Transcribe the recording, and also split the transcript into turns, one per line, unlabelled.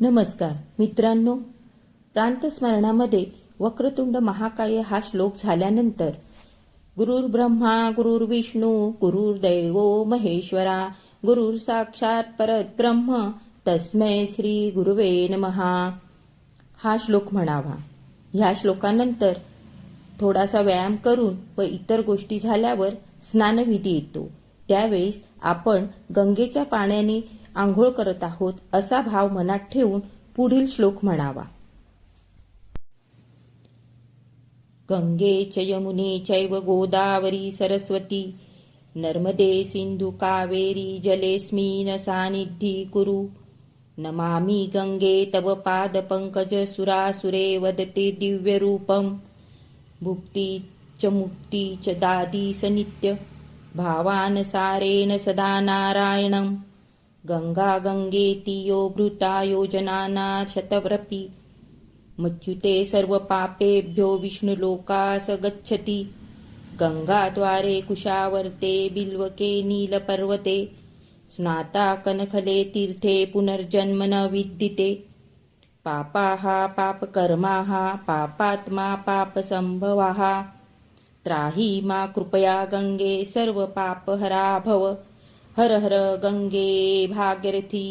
नमस्कार मित्रांनो. प्रांतस्मरणामध्ये वक्रतुंड महाकाय हा श्लोक झाल्यानंतर गुरुर ब्रह्मा गुरुर विष्णू गुरुर महेश्वरा गुरुर साक्षात परत ब्रह्म तस्मै श्री गुरुवे नमहा. हा श्लोक म्हणावा. ह्या श्लोकानंतर थोडासा व्यायाम करून व इतर गोष्टी झाल्यावर स्नानविधी येतो. त्यावेळेस आपण गंगेच्या पाण्याने आंघोळ करत आहोत असा भाव मनात ठेवून पुढील श्लोक म्हणावा. गंगे च यमुने चैव गोदावरी सरस्वती नर्मदे सिंधु कावेरी जलेस्मिन सानिधी कुरु नमामि गंगे तव पाद पंकज सुरासुरे वदते दिव्यरूपं भुक्ती च मुक्ती च दादी स नित्य भावानसारेण सदा नारायणम्। गंगा गंगेति यो भृता योजनाना शतव्रपि। मच्युते सर्वपापेभ्यो स गच्छति। गङ्गाद्वारे कुशावर्ते बिल्वके नीलपर्वते स्नाता कनखले तीर्थे पुनर्जन्म न विद्यते पापाः पापकर्माः पापात्मा पापसम्भवाः। त्राही मा कृपया गङ्गे सर्वपापहरा भव। हर हर गंगे भागीरथी।